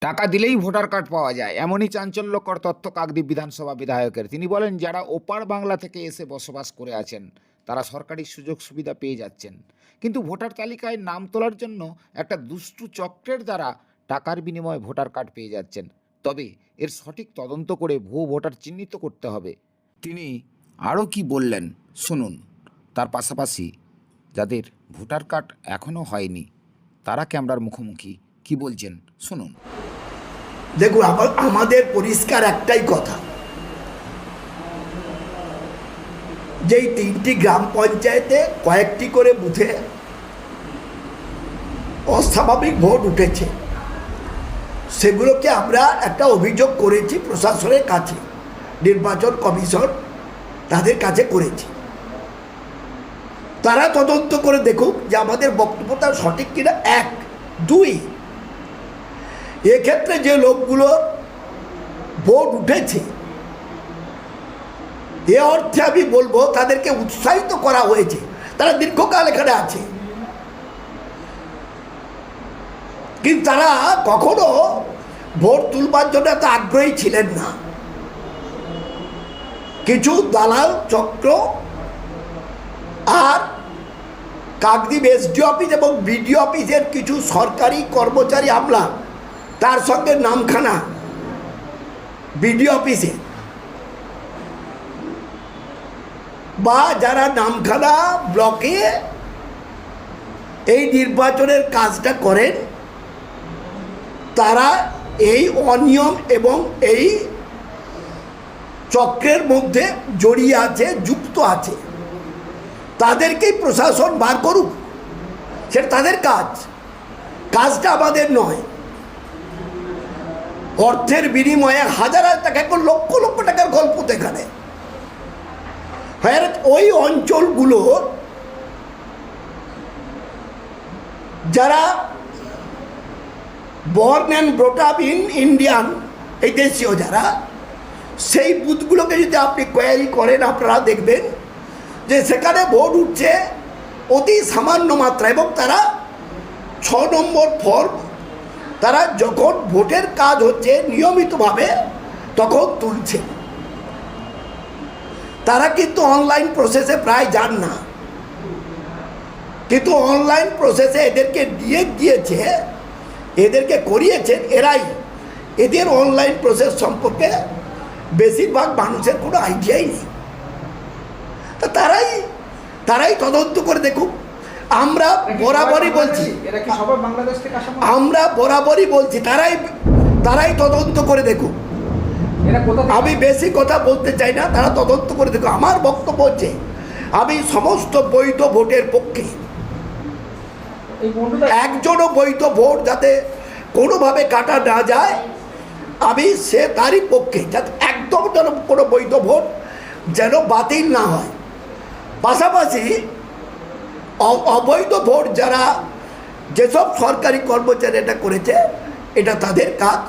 টাকা দিলেই voter card পাওয়া যায়। এমনই চাঞ্চল্যকর তথ্য কাকদ্বীপ বিধানসভা বিধায়কের। তিনি বলেন, যারা ওপার বাংলা থেকে এসে বসবাস করে আছেন, তারা সরকারি সুযোগ সুবিধা পেয়ে যাচ্ছেন। কিন্তু ভোটার তালিকায় নাম তোলার জন্য একটা দুষ্টু চক্রের দ্বারা টাকার বিনিময়ে ভোটার কার্ড পেয়ে যাচ্ছেন। তবে এর সঠিক তদন্ত করে ভুয়ো ভোটার চিহ্নিত করতে হবে। তিনি আরও কি বললেন, শুনুন। তার পাশাপাশি, যাদের ভোটার কার্ড এখনও হয়নি, তারা ক্যামেরার মুখোমুখি কি বলছেন, শুনুন। দেখুন আমার আমাদের পরিষ্কার একটাই কথা। যেই তিনটি গ্রাম পঞ্চায়েতে কয়েকটি করে বুথে অস্বাভাবিক ভোট উঠেছে, সেগুলোকে আমরা একটা অভিযোগ করেছি প্রশাসনের কাছে, নির্বাচন কমিশন তাদের কাছে করেছি। তারা তদন্ত করে দেখুক যে আমাদের বক্তব্যটা সঠিক কিনা। এক, দুই এক্ষেত্রে যে লোকগুলো ভোট উঠেছে, এ অর্থে আমি বলব তাদেরকে উৎসাহিত করা হয়েছে। তারা দীর্ঘকাল এখানে আছে। কিন্তু তারা কখনো ভোট তুলবার জন্য এত আগ্রহী ছিলেন না। কিছু দালাল চক্র আর কাকদ্বীপ এসডি অফিস এবং বিডি অফিসের কিছু সরকারি কর্মচারী আমলা তার সঙ্গে নামখানা। বিডি অফিসে। বা যারা নামখানা ব্লকে এই নির্বাচনের কাজটা করেন, তারা এই অনিয়ম এবং এই চক্রের মধ্যে জড়িয়ে আছে, যুক্ত আছে। তাদেরকেই প্রশাসন বার করুক। সেটা তাদের কাজ। কাজটা আমাদের নয়। অর্থের বিনিময়ে হাজার হাজার টাকা, এখন লক্ষ লক্ষ টাকার গল্প তো এখানে। হ্যাঁ ওই অঞ্চলগুলো যারা born and brought up in Indian এই দেশীয় যারা, সেই বুথগুলোকে যদি আপনি কোয়ারি করেন, আপনারা দেখবেন যে সেখানে ভোট উঠছে অতি সামান্য মাত্রা এবং তারা ছ নম্বর ফর্ম তারা যখন ভোটের কাজ হচ্ছে নিয়মিতভাবে, তখন তুলছে। তারা কিন্তু অনলাইন প্রসেসে প্রায় যান না। কিন্তু অনলাইন প্রসেসে এদেরকে দিয়ে দিয়েছে, এদেরকে করিয়েছেন এরাই। এদের অনলাইন প্রসেস সম্পর্কে বেশিরভাগ মানুষের কোনো আইডিয়াই নেই। তারাই তারাই তদন্ত করে দেখুক। আমরা বরাবরই বলছি? আমরা বরাবরই বলছি তারাই তারাই তদন্ত করে দেখুক আমি বেশি কথা বলতে চাই না তারা তদন্ত করে দেখুক আমার বক্তব্য হচ্ছে আমি সমস্ত বৈধ ভোটের পক্ষে একজনও বৈধ ভোট যাতে কোনোভাবে কাটা না যায় আমি সে তারই পক্ষে যাতে একদম যেন কোনো বৈধ ভোট যেন বাতিল না হয়। পাশাপাশি অবৈধ ভোট যারা যেসব সরকারি কর্মচারী এটা করেছে এটা তাদের কাজ।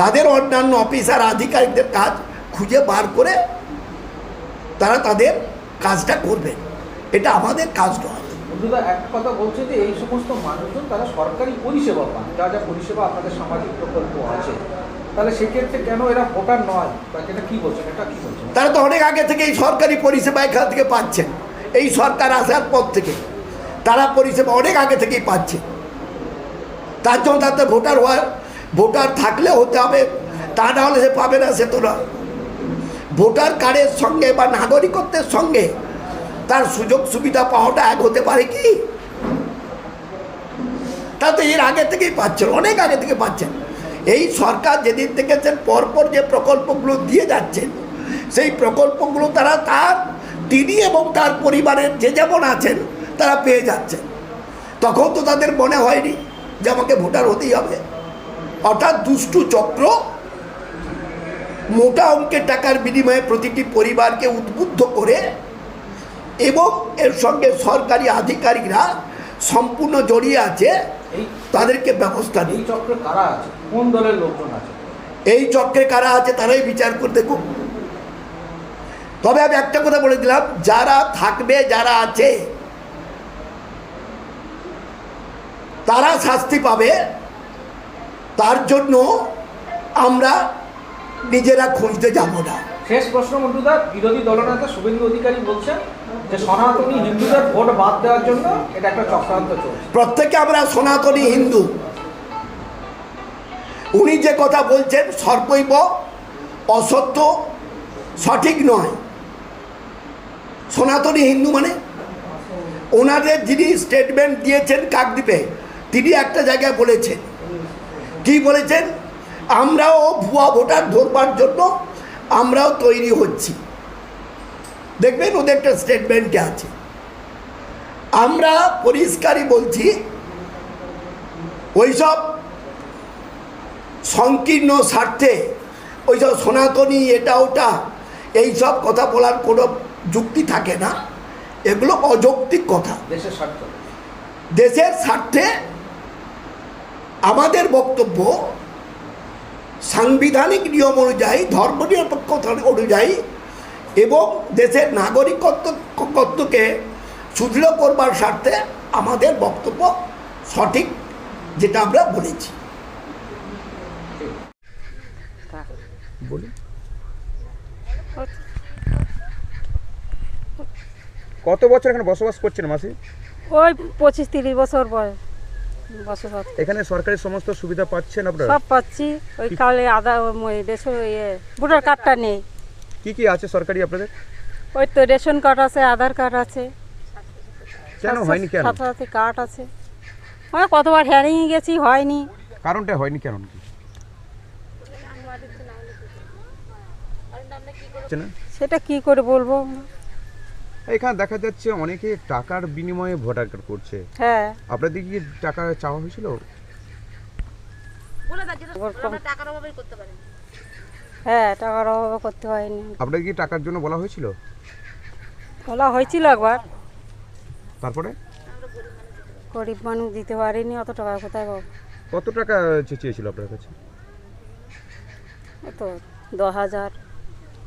তাদের অন্যান্য অফিসার আধিকারিকদের কাজ খুঁজে বার করে তারা তাদের কাজটা করবে। এটা আমাদের কাজ নয়। বন্ধুরা একটা কথা বলছে যে এই সমস্ত মানুষজন তারা সরকারি পরিষেবা পান যা যা পরিষেবা আপনাদের সামাজিক প্রকল্প আছে। তাহলে সেক্ষেত্রে কেন এরা ভোটার নয়? এটা কি বলছেন? এটা কি বলছেন? তারা তো অনেক আগে থেকে এই সরকারি পরিষেবা এখান থেকে পাচ্ছেন। এই সরকার আসার পর থেকে তারা পরিষেবা অনেক আগে থেকেই পাচ্ছে। তার জন্য তাতে ভোটার হওয়ার ভোটার থাকলে হতে হবে, তা না হলে সে পাবে না, সে তো না। ভোটার কার্ডের সঙ্গে বা নাগরিকত্বের সঙ্গে তার সুযোগ সুবিধা পাওয়াটা এক হতে পারে কি? তা তো এর আগে থেকেই পাচ্ছেন, অনেক আগে থেকে পাচ্ছেন। এই সরকার যেদিন থেকে সে পরপর যে প্রকল্পগুলো দিয়ে যাচ্ছেন, সেই প্রকল্পগুলো তারা তার তিনি এবং তার পরিবারের যে যেমন আছেন তারা পেয়ে যাচ্ছেন। তখন তো তাদের মনে হয়নি যে আমাকে ভোটার হতেই হবে। অর্থাৎ দুষ্টু চক্র মোটা অঙ্কের টাকার বিনিময়ে প্রতিটি পরিবারকে উদ্বুদ্ধ করে এবং এর সঙ্গে সরকারি আধিকারিকরা সম্পূর্ণ জড়িয়ে আছে তাদেরকে ব্যবস্থা নেই চক্রে কারা আছে? কোন দলের লোকজন আছে? এই চক্রে কারা আছে তারাই বিচার করে দেখুন তবে আমি একটা কথা বলে দিলাম যারা থাকবে যারা আছে তারা শাস্তি পাবে। তার জন্য আমরা নিজেরা খুঁজতে যাব না। শেষ প্রশ্ন মন্টুদা বিরোধী দলনেতা শুভেন্দু অধিকারী বলছেন যে সনাতনী হিন্দুদের ভোট বাদ দেওয়ার জন্য এটা একটা চক্রান্ত চলছে। প্রত্যেকে আমরা সনাতনী হিন্দু। উনি যে কথা বলছেন সর্বৈব অসত্য সঠিক নয়। সনাতনী হিন্দু মানে? ওনাদের যিনি স্টেটমেন্ট দিয়েছেন কাকদ্বীপে, তিনি একটা জায়গায় বলেছেন। কি বলেছেন? আমরাও ভুয়া ভোটার ধরবার জন্য আমরাও তৈরি হচ্ছি। দেখবেন ওদের একটা স্টেটমেন্টে আছে। আমরা পরিষ্কারই বলছি, ওইসব সংকীর্ণ স্বার্থে, ওইসব সনাতনী এটা ওটা এইসব কথা বলার কোনো যুক্তি থাকে না। এগুলো অযৌক্তিক কথা। দেশের স্বার্থ। দেশের স্বার্থে আমাদের বক্তব্য সাংবিধানিক নিয়ম অনুযায়ী ধর্মনিরপেক্ষতা অনুযায়ী এবং দেশের নাগরিকত্বকে সুদৃঢ় করবার স্বার্থে আমাদের বক্তব্য সঠিক যেটা আমরা বলেছি। কত বছর এখানে বসবাস করছেন মাসি? ওই পঁচিশ তিরিশ বছর বয়স বসবাস। এখানে সরকারি সমস্ত সুবিধা পাচ্ছেন আপনারা? সব পাচ্ছি ওই কালে ওই রেশন ইয়ে ভোটার কার্ডটা নেই। কি কি আছে সরকারি আপনাদের? ওই তো রেশন কার্ড আছে আধার কার্ড আছে। কেন হয়নি কেন? সাথে সাথে কার্ড আছে। ওই কতবার হ্যারিং গেছি হয়নি। কারণটা হয়নি কেন কি হচ্ছে না? সেটা কি করে বলব? এখানে দেখা যাচ্ছে অনেকে টাকার বিনিময়ে ভোটার কার্ড করছে। হ্যাঁ। আপনাদের কি টাকা চাওয়া হয়েছিল? হ্যাঁ টাকার অভাবে করতে হয়নি আপনাদের কি টাকার জন্য বলা হয়েছিল? বলা হয়েছিল একবার। তারপরে? গরিব মানুষ দিতে পারেনি অত টাকা কোথায় পাবো? কত টাকা চেয়েছিল আপনার কাছে? তো দশ হাজার।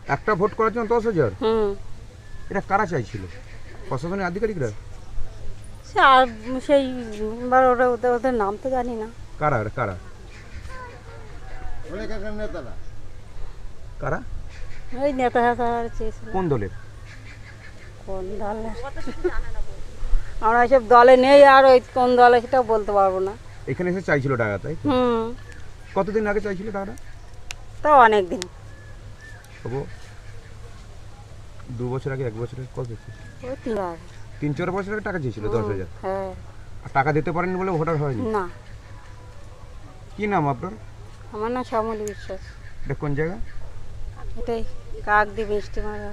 একটা ভোট করার জন্য দশ হাজার? হুম। এটা কারা চাইছিল? প্রশাসনের আধিকারিকরা? সে আর সেই ওরা ওদের ওদের নাম তো জানি না। কারা কারা? কারা? ওই নেতা হেতা চেয়েছিল। কোন দলের? কোন দলে আমরা এসব দলে নেই আর ওই কোন দলে সেটা বলতে পারব না। এখানে এসে চাইছিল টাকা তাই? হুম। কতদিন আগে চাইছিল টাকাটা তো অনেক দিন তবু দু বছর আগে এক বছর কত তিন চার বছর আগে টাকা চেয়েছিল দশ হাজার। হ্যাঁ। আর টাকা দিতে পারেনি বলে ভোটার হয়নি? না। কি নাম আপনার? আমার নাম শ্যামলী বিশ্বাস। এটা কোন জায়গা? এটাই কাক দিয়ে মিষ্টি মারা